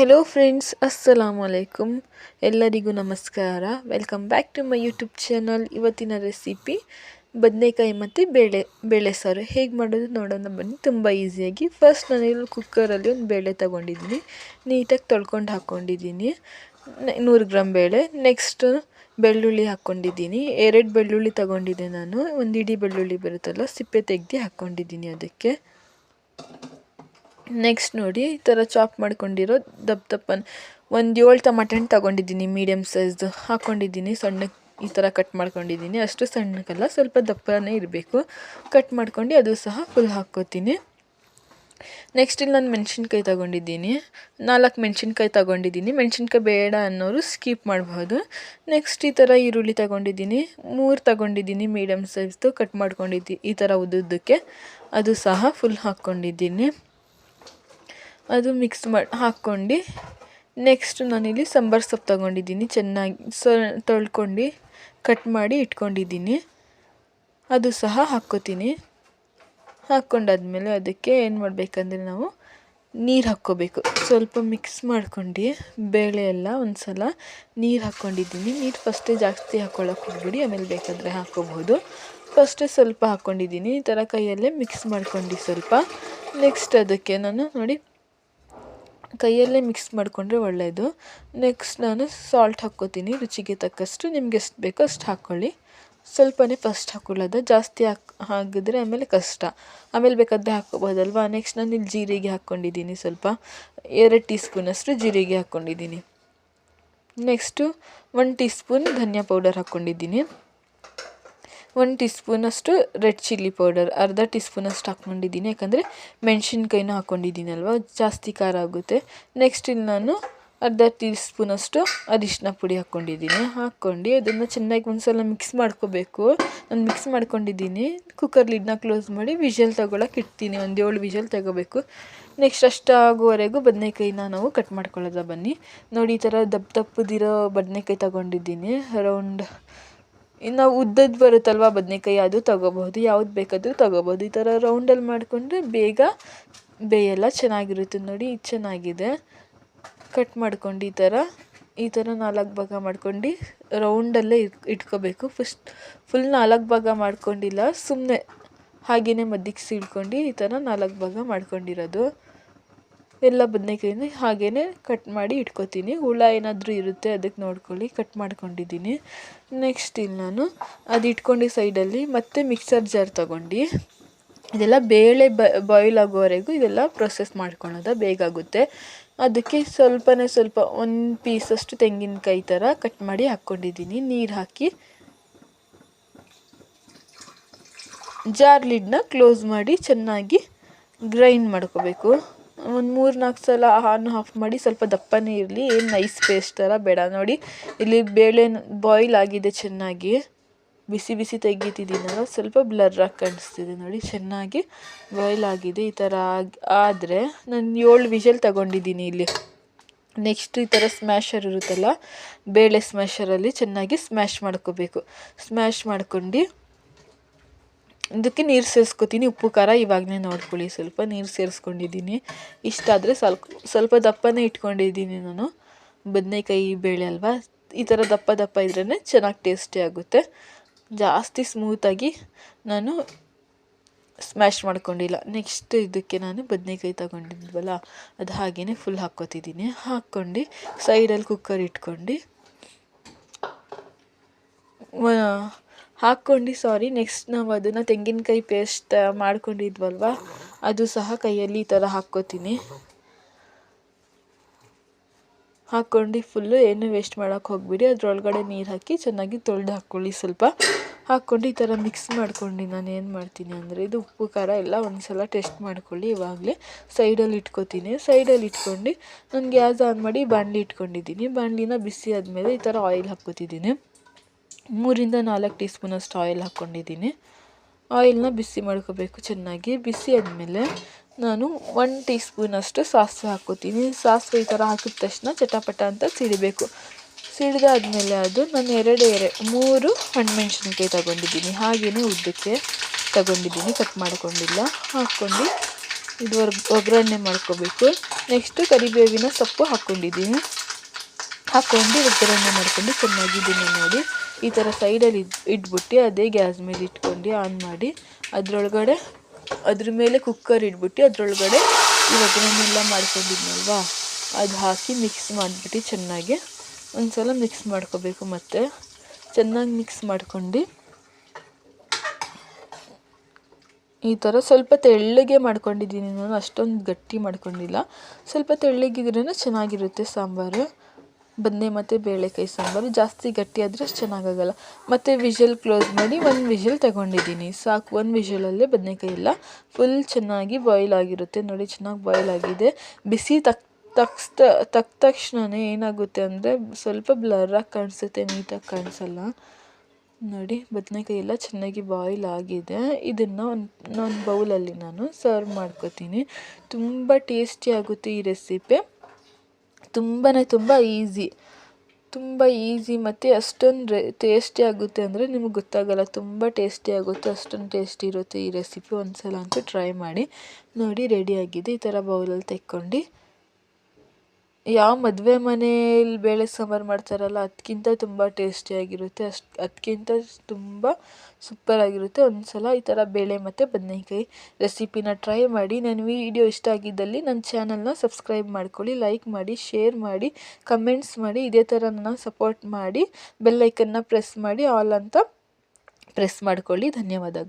Hello friends ಅಸ್ಸಲಾಮು ಎಲ್ಲರಿಗೂ ನಮಸ್ಕಾರ. Welcome back to my YouTube channel ಇವತ್ತಿನ ರೆಸಿಪಿ ಬದನೆಕಾಯಿ ಮತ್ತು ಬೇಳೆ ಬೇಳೆ ಸಾರು. ಹೇಗೆ ಮಾಡೋದು ನೋಡೋಣ ಬನ್ನಿ. ತುಂಬ ಈಸಿಯಾಗಿ ಫಸ್ಟ್ ನಾನಿಲ್ಲಿ ಕುಕ್ಕರಲ್ಲಿ ಒಂದು ಬೇಳೆ ತೊಗೊಂಡಿದ್ದೀನಿ. ನೀಟಾಗಿ ತೊಳ್ಕೊಂಡು ಹಾಕ್ಕೊಂಡಿದ್ದೀನಿ ನೂರು ಗ್ರಾಮ್ ಬೇಳೆ. ನೆಕ್ಸ್ಟ್ ಬೆಳ್ಳುಳ್ಳಿ ಹಾಕ್ಕೊಂಡಿದ್ದೀನಿ ಎರಡು ಬೆಳ್ಳುಳ್ಳಿ ತಗೊಂಡಿದ್ದೆ ನಾನು. ಒಂದು ಇಡೀ ಬೆಳ್ಳುಳ್ಳಿ ಬರುತ್ತಲ್ಲ, ಸಿಪ್ಪೆ ತೆಗೆದು ಹಾಕ್ಕೊಂಡಿದ್ದೀನಿ ಅದಕ್ಕೆ. ನೆಕ್ಸ್ಟ್ ನೋಡಿ, ಈ ಥರ ಚಾಪ್ ಮಾಡ್ಕೊಂಡಿರೋ ದಪ್ಪ ದಪ್ಪನ ಒಂದು ಏಳು ಟಮಾಟೆ ಹಣ್ಣು ತಗೊಂಡಿದ್ದೀನಿ ಮೀಡಿಯಮ್ ಸೈಜ್ದು ಹಾಕ್ಕೊಂಡಿದ್ದೀನಿ ಸಣ್ಣಕ್ಕೆ ಈ ಥರ ಕಟ್ ಮಾಡ್ಕೊಂಡಿದ್ದೀನಿ. ಅಷ್ಟು ಸಣ್ಣಕ್ಕಲ್ಲ, ಸ್ವಲ್ಪ ದಪ್ಪನೇ ಇರಬೇಕು. ಕಟ್ ಮಾಡ್ಕೊಂಡು ಅದು ಸಹ ಫುಲ್ ಹಾಕ್ಕೋತೀನಿ. ನೆಕ್ಸ್ಟ್ ಇಲ್ಲಿ ನಾನು ಮೆಣಸಿನ್ಕಾಯಿ ತಗೊಂಡಿದ್ದೀನಿ. ನಾಲ್ಕು ಮೆಣಸಿನ್ಕಾಯಿ ತಗೊಂಡಿದ್ದೀನಿ. ಮೆಣಸಿನ್ಕಾಯಿ ಬೇಡ ಅನ್ನೋರು ಸ್ಕಿಪ್ ಮಾಡ್ಬೋದು. ನೆಕ್ಸ್ಟ್ ಈ ಥರ ಈರುಳ್ಳಿ ತಗೊಂಡಿದ್ದೀನಿ. ಮೂರು ತಗೊಂಡಿದ್ದೀನಿ ಮೀಡಿಯಮ್ ಸೈಜ್ದು ಕಟ್ ಮಾಡ್ಕೊಂಡಿದ್ದೀನಿ ಈ ಥರ ಉದ್ದುದ್ದಕ್ಕೆ. ಅದು ಸಹ ಫುಲ್ ಹಾಕ್ಕೊಂಡಿದ್ದೀನಿ. ಅದು ಮಿಕ್ಸ್ ಮಾಡಿ, ಹಾಕ್ಕೊಂಡು ನೆಕ್ಸ್ಟ್ ನಾನಿಲ್ಲಿ ಸಾಂಬಾರು ಸೊಪ್ಪು ತಗೊಂಡಿದ್ದೀನಿ. ಚೆನ್ನಾಗಿ ಸ, ತೊಳ್ಕೊಂಡು ಕಟ್ ಮಾಡಿ ಇಟ್ಕೊಂಡಿದ್ದೀನಿ. ಅದು ಸಹ ಹಾಕ್ಕೋತೀನಿ. ಹಾಕ್ಕೊಂಡಾದ್ಮೇಲೆ ಅದಕ್ಕೆ ಏನು ಮಾಡಬೇಕಂದ್ರೆ ನಾವು ನೀರು ಹಾಕ್ಕೋಬೇಕು. ಸ್ವಲ್ಪ ಮಿಕ್ಸ್ ಮಾಡ್ಕೊಂಡು ಬೇಳೆ ಎಲ್ಲ ಒಂದು ಸಲ ನೀರು ಹಾಕ್ಕೊಂಡಿದ್ದೀನಿ. ನೀರು ಫಸ್ಟೇ ಜಾಸ್ತಿ ಹಾಕ್ಕೊಳ್ಳೋಕೆ ಹೋಗ್ಬಿಡಿ, ಆಮೇಲೆ ಬೇಕಾದರೆ ಹಾಕ್ಕೋಬೋದು ಫಸ್ಟೇ ಸ್ವಲ್ಪ ಹಾಕ್ಕೊಂಡಿದ್ದೀನಿ. ಈ ಥರ ಕೈಯಲ್ಲೇ ಮಿಕ್ಸ್ ಮಾಡ್ಕೊಂಡು ಸ್ವಲ್ಪ. ನೆಕ್ಸ್ಟ್ ಅದಕ್ಕೆ ನಾನು ನೋಡಿ ಕೈಯಲ್ಲೇ ಮಿಕ್ಸ್ ಮಾಡಿಕೊಂಡ್ರೆ ಒಳ್ಳೆಯದು ನೆಕ್ಸ್ಟ್ ನಾನು ಸಾಲ್ಟ್ ಹಾಕ್ಕೋತೀನಿ, ರುಚಿಗೆ ತಕ್ಕಷ್ಟು. ನಿಮ್ಗೆ ಎಷ್ಟು ಬೇಕೋ ಅಷ್ಟು ಹಾಕ್ಕೊಳ್ಳಿ ಸ್ವಲ್ಪನೇ ಫಸ್ಟ್ ಹಾಕ್ಕೊಳ್ಳೋದು ಜಾಸ್ತಿ ಹಾಕ್, ಹಾಕಿದ್ರೆ ಆಮೇಲೆ ಕಷ್ಟ. ಆಮೇಲೆ ಬೇಕಾದರೆ ಹಾಕ್ಕೋಬೋದಲ್ವಾ ನೆಕ್ಸ್ಟ್ ನಾನು ಇಲ್ಲಿ ಜೀರಿಗೆ ಹಾಕ್ಕೊಂಡಿದ್ದೀನಿ ಸ್ವಲ್ಪ. ಎರಡು ಟೀ ಸ್ಪೂನಷ್ಟು ಜೀರಿಗೆ ಹಾಕ್ಕೊಂಡಿದ್ದೀನಿ. ನೆಕ್ಸ್ಟು ಒನ್ ಟೀ ಸ್ಪೂನ್ ಧನಿಯಾ ಪೌಡರ್ ಹಾಕ್ಕೊಂಡಿದ್ದೀನಿ. ಒಂದು ಟೀ ಸ್ಪೂನಷ್ಟು ರೆಡ್ ಚಿಲ್ಲಿ ಪೌಡರ್, ಅರ್ಧ ಟೀ ಸ್ಪೂನಷ್ಟು ಹಾಕ್ಕೊಂಡಿದ್ದೀನಿ. ಯಾಕಂದರೆ ಮೆಣಸಿನ್ಕಾಯಿನೂ ಹಾಕ್ಕೊಂಡಿದ್ದೀನಲ್ವ, ಜಾಸ್ತಿ ಖಾರ ಆಗುತ್ತೆ. ನೆಕ್ಸ್ಟ್ ಇಲ್ಲಿ ನಾನು ಅರ್ಧ ಟೀ ಸ್ಪೂನಷ್ಟು ಅರಿಶಿನ ಪುಡಿ ಹಾಕ್ಕೊಂಡಿದ್ದೀನಿ. ಹಾಕ್ಕೊಂಡು ಅದನ್ನು ಚೆನ್ನಾಗಿ ಒಂದು ಸಲ ಮಿಕ್ಸ್ ಮಾಡ್ಕೋಬೇಕು. ನಾನು ಮಿಕ್ಸ್ ಮಾಡ್ಕೊಂಡಿದ್ದೀನಿ. ಕುಕ್ಕರ್ ಲಿಡ್ನ ಕ್ಲೋಸ್ ಮಾಡಿ ವಿಷಲ್ ತೊಗೊಳಕ್ಕೆ ಇಡ್ತೀನಿ. ಒಂದು ಏಳು ವಿಷಲ್ ತಗೋಬೇಕು. ನೆಕ್ಸ್ಟ್ ಅಷ್ಟು ಆಗುವವರೆಗೂ ಬದನೆಕಾಯಿನ ನಾವು ಕಟ್ ಮಾಡ್ಕೊಳ್ಳೋದ ಬನ್ನಿ. ನೋಡಿ ಈ ಥರ ದಪ್ಪ ದಪ್ಪದಿರೋ ಬದನೆಕಾಯಿ ತಗೊಂಡಿದ್ದೀನಿ. ರೌಂಡ್ ಇನ್ನು ಉದ್ದದ್ದು ಬರುತ್ತಲ್ವ ಬದನೆಕಾಯಿ, ಅದು ತಗೋಬಹುದು. ಯಾವ್ದು ಬೇಕಾದರೂ ತಗೋಬೋದು ಈ ಥರ ರೌಂಡಲ್ಲಿ ಮಾಡಿಕೊಂಡ್ರೆ ಬೇಗ ಬೇಯಲ್ಲ ಚೆನ್ನಾಗಿರುತ್ತೆ ನೋಡಿ ಇದು ಚೆನ್ನಾಗಿದೆ. ಕಟ್ ಮಾಡ್ಕೊಂಡು ಈ ಥರ ಈ ಥರ ನಾಲ್ಕು ಭಾಗ ಮಾಡ್ಕೊಂಡು ರೌಂಡಲ್ಲೇ ಇಟ್ಕೋಬೇಕು. ಫಸ್ಟ್ ಫುಲ್ ನಾಲ್ಕು ಭಾಗ ಮಾಡ್ಕೊಂಡಿಲ್ಲ ಸುಮ್ಮನೆ ಹಾಗೆಯೇ ಮಧ್ಯಕ್ಕೆ ಸೀಳ್ಕೊಂಡು ಈ ಥರ ನಾಲ್ಕು ಭಾಗ ಮಾಡ್ಕೊಂಡಿರೋದು. ಎಲ್ಲ ಬದನೇಕಾಯಿನ ಹಾಗೇ ಕಟ್ ಮಾಡಿ ಇಟ್ಕೋತೀನಿ. ಹುಳ ಏನಾದರೂ ಇರುತ್ತೆ ಅದಕ್ಕೆ ನೋಡ್ಕೊಳ್ಳಿ ಕಟ್ ಮಾಡ್ಕೊಂಡಿದ್ದೀನಿ. ನೆಕ್ಸ್ಟ್ ಇಲ್ಲಿ ನಾನು ಅದು ಇಟ್ಕೊಂಡು ಸೈಡಲ್ಲಿ ಮತ್ತೆ ಮಿಕ್ಸರ್ ಜಾರ್ ತೊಗೊಂಡು, ಇದೆಲ್ಲ ಬೇಳೆ ಬಾಯ್ಲ್ ಆಗೋವರೆಗೂ ಇದೆಲ್ಲ ಪ್ರೊಸೆಸ್ ಮಾಡ್ಕೊಳ್ಳೋದ ಬೇಗ ಆಗುತ್ತೆ. ಅದಕ್ಕೆ ಸ್ವಲ್ಪನೇ ಸ್ವಲ್ಪ ಒಂದು ಪೀಸಷ್ಟು ತೆಂಗಿನಕಾಯಿ ಥರ ಕಟ್ ಮಾಡಿ ಹಾಕ್ಕೊಂಡಿದ್ದೀನಿ. ನೀರು ಹಾಕಿ ಜಾರ್ ಲಿಡ್ನ ಕ್ಲೋಸ್ ಮಾಡಿ ಚೆನ್ನಾಗಿ ಗ್ರೈಂಡ್ ಮಾಡ್ಕೋಬೇಕು. ಒಂದು ಮೂರು ನಾಲ್ಕು ಸಲ ಆನ್ ಆಫ್ ಮಾಡಿ ಸ್ವಲ್ಪ ದಪ್ಪನೇ ಇರಲಿ, ಏನು ನೈಸ್ ಪೇಸ್ಟ್ ಥರ ಬೇಡ. ನೋಡಿ, ಇಲ್ಲಿ ಬೇಳೆ ಬಾಯ್ಲ್ ಆಗಿದೆ ಚೆನ್ನಾಗಿ. ಬಿಸಿ ಬಿಸಿ ತೆಗಿತಿದ್ದೀನಲ್ಲ ಸ್ವಲ್ಪ ಬ್ಲರ್ರಾಗಿ ಕಾಣಿಸ್ತಿದೆ ನೋಡಿ, ಚೆನ್ನಾಗಿ ಬಾಯ್ಲ್ ಆಗಿದೆ ಈ ಥರ ಆದರೆ ನಾನು ಏಳು ವಿಷಲ್ ತಗೊಂಡಿದ್ದೀನಿ ಇಲ್ಲಿ. ನೆಕ್ಸ್ಟ್ ಈ ಥರ ಸ್ಮ್ಯಾಶರ್ ಇರುತ್ತಲ್ಲ, ಬೇಳೆ ಸ್ಮ್ಯಾಶರಲ್ಲಿ ಚೆನ್ನಾಗಿ ಸ್ಮ್ಯಾಶ್ ಮಾಡ್ಕೋಬೇಕು. ಸ್ಮ್ಯಾಶ್ ಮಾಡ್ಕೊಂಡು ಇದಕ್ಕೆ ನೀರು ಸೇರಿಸ್ಕೊತೀನಿ, ಉಪ್ಪು, ಖಾರ ಇವಾಗಲೇ ನೋಡ್ಕೊಳ್ಳಿ. ಸ್ವಲ್ಪ ನೀರು ಸೇರಿಸ್ಕೊಂಡಿದ್ದೀನಿ. ಇಷ್ಟಾದರೆ ಸ್ವಲ್ಪ ಸ್ವಲ್ಪ ದಪ್ಪನೇ ಇಟ್ಕೊಂಡಿದ್ದೀನಿ ನಾನು. ಬದನೆಕಾಯಿ ಬೇಳೆ ಅಲ್ವಾ? ಈ ಥರ ದಪ್ಪ ದಪ್ಪ ಇದ್ರೇ ಚೆನ್ನಾಗಿ ಟೇಸ್ಟಿ ಆಗುತ್ತೆ. ಜಾಸ್ತಿ ಸ್ಮೂತಾಗಿ ನಾನು ಸ್ಮ್ಯಾಶ್ ಮಾಡ್ಕೊಂಡಿಲ್ಲ. ನೆಕ್ಸ್ಟ್ ಇದಕ್ಕೆ ನಾನು ಬದನೆಕಾಯಿ ತಗೊಂಡಿದ್ವಲ್ಲ, ಅದು ಹಾಗೇ ಫುಲ್ ಹಾಕ್ಕೊತಿದ್ದೀನಿ. ಹಾಕ್ಕೊಂಡು ಸೈಡಲ್ಲಿ ಕುಕ್ಕರ್ ಇಟ್ಕೊಂಡು ಹಾಕ್ಕೊಂಡು ಸಾರಿ ನೆಕ್ಸ್ಟ್ ನಾವು ಅದನ್ನು ತೆಂಗಿನಕಾಯಿ ಪೇಸ್ಟ್ ಮಾಡ್ಕೊಂಡಿದ್ವಲ್ವ? ಅದು ಸಹ ಕೈಯಲ್ಲಿ ಈ ಥರ ಹಾಕ್ಕೋತೀನಿ. ಹಾಕ್ಕೊಂಡು ಫುಲ್ಲು ಏನು ವೇಸ್ಟ್ ಮಾಡೋಕ್ಕೆ ಹೋಗ್ಬಿಡಿ, ಅದರೊಳಗಡೆ ನೀರು ಹಾಕಿ ಚೆನ್ನಾಗಿ ತೊಳೆದು ಹಾಕ್ಕೊಳ್ಳಿ ಸ್ವಲ್ಪ. ಹಾಕ್ಕೊಂಡು ಈ ಥರ ಮಿಕ್ಸ್ ಮಾಡ್ಕೊಂಡು ನಾನು ಏನು ಮಾಡ್ತೀನಿ ಅಂದರೆ, ಇದು ಉಪ್ಪು, ಖಾರ ಎಲ್ಲ ಒಂದ್ಸಲ ಟೆಸ್ಟ್ ಮಾಡ್ಕೊಳ್ಳಿ ಇವಾಗಲೇ. ಸೈಡಲ್ಲಿ ಇಟ್ಕೋತೀನಿ. ಸೈಡಲ್ಲಿ ಇಟ್ಕೊಂಡು ನಾನು ಗ್ಯಾಸ್ ಆನ್ ಮಾಡಿ ಬಾಣಲಿ ಇಟ್ಕೊಂಡಿದ್ದೀನಿ. ಬಾಣಲಿನ ಬಿಸಿ ಆದಮೇಲೆ ಈ ಥರ ಆಯಿಲ್ ಹಾಕ್ಕೋತಿದ್ದೀನಿ. ಮೂರಿಂದ ನಾಲ್ಕು ಟೀ ಸ್ಪೂನಷ್ಟು ಆಯಿಲ್ ಹಾಕ್ಕೊಂಡಿದ್ದೀನಿ. ಆಯಿಲ್ನ ಬಿಸಿ ಮಾಡ್ಕೋಬೇಕು ಚೆನ್ನಾಗಿ. ಬಿಸಿ ಆದಮೇಲೆ ನಾನು ಒನ್ ಟೀ ಸ್ಪೂನಷ್ಟು ಸಾಸಿವೆ ಹಾಕ್ಕೋತೀನಿ. ಸಾಸಿವೆ ಈ ಥರ ಹಾಕಿದ ತಕ್ಷಣ ಚಟಪಟ ಅಂತ ಸಿಡಿಬೇಕು. ಸಿಡಿದಾದ್ಮೇಲೆ ಅದು ನಾನು ಎರಡು ಎರೆ, ಮೂರು ಹಣ್ಣುಮೆಣ್ಸಿನ್ಕಾಯಿ ತಗೊಂಡಿದ್ದೀನಿ. ಹಾಗೆಯೇ ಉದ್ದಕ್ಕೆ ತಗೊಂಡಿದ್ದೀನಿ. ಕಟ್ ಮಾಡ್ಕೊಂಡಿಲ್ಲ. ಹಾಕ್ಕೊಂಡು ಇದು ಒಗ್- ಒಗ್ಗರಣೆ ಮಾಡ್ಕೋಬೇಕು. ನೆಕ್ಸ್ಟು ಕರಿಬೇವಿನ ಸೊಪ್ಪು ಹಾಕ್ಕೊಂಡಿದ್ದೀನಿ. ಹಾಕ್ಕೊಂಡು ಒಗ್ಗರಣೆ ಮಾಡ್ಕೊಂಡು ಚೆನ್ನಾಗಿ ಇದನ್ನು ನೋಡಿ. ಈ ಥರ ಸೈಡಲ್ಲಿ ಇಟ್ಬಿಟ್ಟು ಅದೇ ಗ್ಯಾಸ್ ಮೇಲೆ ಇಟ್ಕೊಂಡು ಆನ್ ಮಾಡಿ ಅದರೊಳಗಡೆ ಅದ್ರ ಮೇಲೆ ಕುಕ್ಕರ್ ಇಟ್ಬಿಟ್ಟು ಅದರೊಳಗಡೆ ಈ ಒಗ್ಗರಣೆಲ್ಲ ಮಾಡ್ಕೊಂಡಿದ್ನಲ್ವಾ? ಅದು ಹಾಕಿ ಮಿಕ್ಸ್ ಮಾಡಿಬಿಟ್ಟು ಚೆನ್ನಾಗಿ ಒಂದು ಸಲ ಮಿಕ್ಸ್ ಮಾಡ್ಕೋಬೇಕು ಮತ್ತು. ಚೆನ್ನಾಗಿ ಮಿಕ್ಸ್ ಮಾಡ್ಕೊಂಡು ಈ ಥರ ಸ್ವಲ್ಪ ತೆಳ್ಳಗೆ ಮಾಡ್ಕೊಂಡಿದ್ದೀನಿ ನಾನು, ಅಷ್ಟೊಂದು ಗಟ್ಟಿ ಮಾಡ್ಕೊಂಡಿಲ್ಲ. ಸ್ವಲ್ಪ ತೆಳ್ಳಗಿದ್ರೇ ಚೆನ್ನಾಗಿರುತ್ತೆ ಸಾಂಬಾರು. ಬದನೆ ಮತ್ತು ಬೇಳೆಕಾಯಿ ಸಾಂಬಾರು ಜಾಸ್ತಿ ಗಟ್ಟಿ ಆದರೆ ಅಷ್ಟು ಚೆನ್ನಾಗಾಗಲ್ಲ. ಮತ್ತು ವಿಷಲ್ ಕ್ಲೋಸ್ ಮಾಡಿ ಒಂದು ವಿಷಲ್ ತಗೊಂಡಿದ್ದೀನಿ. ಸಾಕು, ಒಂದು ವಿಷಲಲ್ಲೇ ಬದನೆಕಾಯಿ ಎಲ್ಲ ಫುಲ್ ಚೆನ್ನಾಗಿ ಬಾಯ್ಲ್ ಆಗಿರುತ್ತೆ. ನೋಡಿ, ಚೆನ್ನಾಗಿ ಬಾಯ್ಲ್ ಆಗಿದೆ. ಬಿಸಿ ತಕ್, ತಕ್ಸ್ತ ತಕ್ಕ ತಕ್ಷಣವೇ ಏನಾಗುತ್ತೆ ಅಂದರೆ ಸ್ವಲ್ಪ ಬ್ಲರಾಗಿ ಕಾಣಿಸುತ್ತೆ ನೀಟಾಗಿ ಕಾಣಿಸಲ್ಲ. ನೋಡಿ, ಬದನೆಕಾಯಿ ಎಲ್ಲ ಚೆನ್ನಾಗಿ ಬಾಯ್ಲ್ ಆಗಿದೆ. ಇದನ್ನು ಒಂದು ಒಂದು ಬೌಲಲ್ಲಿ ನಾನು ಸರ್ವ್ ಮಾಡ್ಕೋತೀನಿ. ತುಂಬ ಟೇಸ್ಟಿ ಆಗುತ್ತೆ ಈ ರೆಸಿಪಿ ತುಂಬಾ ತುಂಬ ಈಸಿ ತುಂಬ ಈಸಿ ಮತ್ತು ಅಷ್ಟೊಂದು ಟೇಸ್ಟಿ ಆಗುತ್ತೆ ಅಂದರೆ ನಿಮಗೆ ಗೊತ್ತಾಗಲ್ಲ, ತುಂಬ ಟೇಸ್ಟಿ ಆಗುತ್ತೆ, ಅಷ್ಟೊಂದು ಟೇಸ್ಟಿ ಇರುತ್ತೆ ಈ ರೆಸಿಪಿ ಒಂದು ಸಲ ಅಂತೂ ಟ್ರೈ ಮಾಡಿ. ನೋಡಿ ರೆಡಿ ಆಗಿದೆ. ಈ ಥರ ಬೌಲಲ್ಲಿ ತೆಕ್ಕೊಂಡು ಯಾವ ಮದುವೆ ಮನೆಯಲ್ಲಿ ಬೇಳೆ ಸಾಂಬಾರು ಮಾಡ್ತಾರಲ್ಲ ಅದಕ್ಕಿಂತ ತುಂಬ ಟೇಸ್ಟಿಯಾಗಿರುತ್ತೆ ಅಷ್ಟು ಅದಕ್ಕಿಂತ ತುಂಬ ಸೂಪರಾಗಿರುತ್ತೆ ಒಂದು ಸಲ ಈ ಥರ ಬೇಳೆ ಮತ್ತು ಬದನೇಕಾಯಿ ರೆಸಿಪಿನ ಟ್ರೈ ಮಾಡಿ ನನ್ನ ವಿಡಿಯೋ ಇಷ್ಟ ಆಗಿದ್ದಲ್ಲಿ ನನ್ನ ಚಾನಲ್ನ ಸಬ್ಸ್ಕ್ರೈಬ್ ಮಾಡ್ಕೊಳ್ಳಿ ಲೈಕ್ ಮಾಡಿ ಶೇರ್ ಮಾಡಿ ಕಮೆಂಟ್ಸ್ ಮಾಡಿ, ಇದೇ ಥರ ನನ್ನ ಸಪೋರ್ಟ್ ಮಾಡಿ ಬೆಲ್ಲೈಕನ್ನ ಪ್ರೆಸ್ ಮಾಡಿ ಆಲ್ ಅಂತ ಪ್ರೆಸ್ ಮಾಡ್ಕೊಳ್ಳಿ. ಧನ್ಯವಾದಗಳು.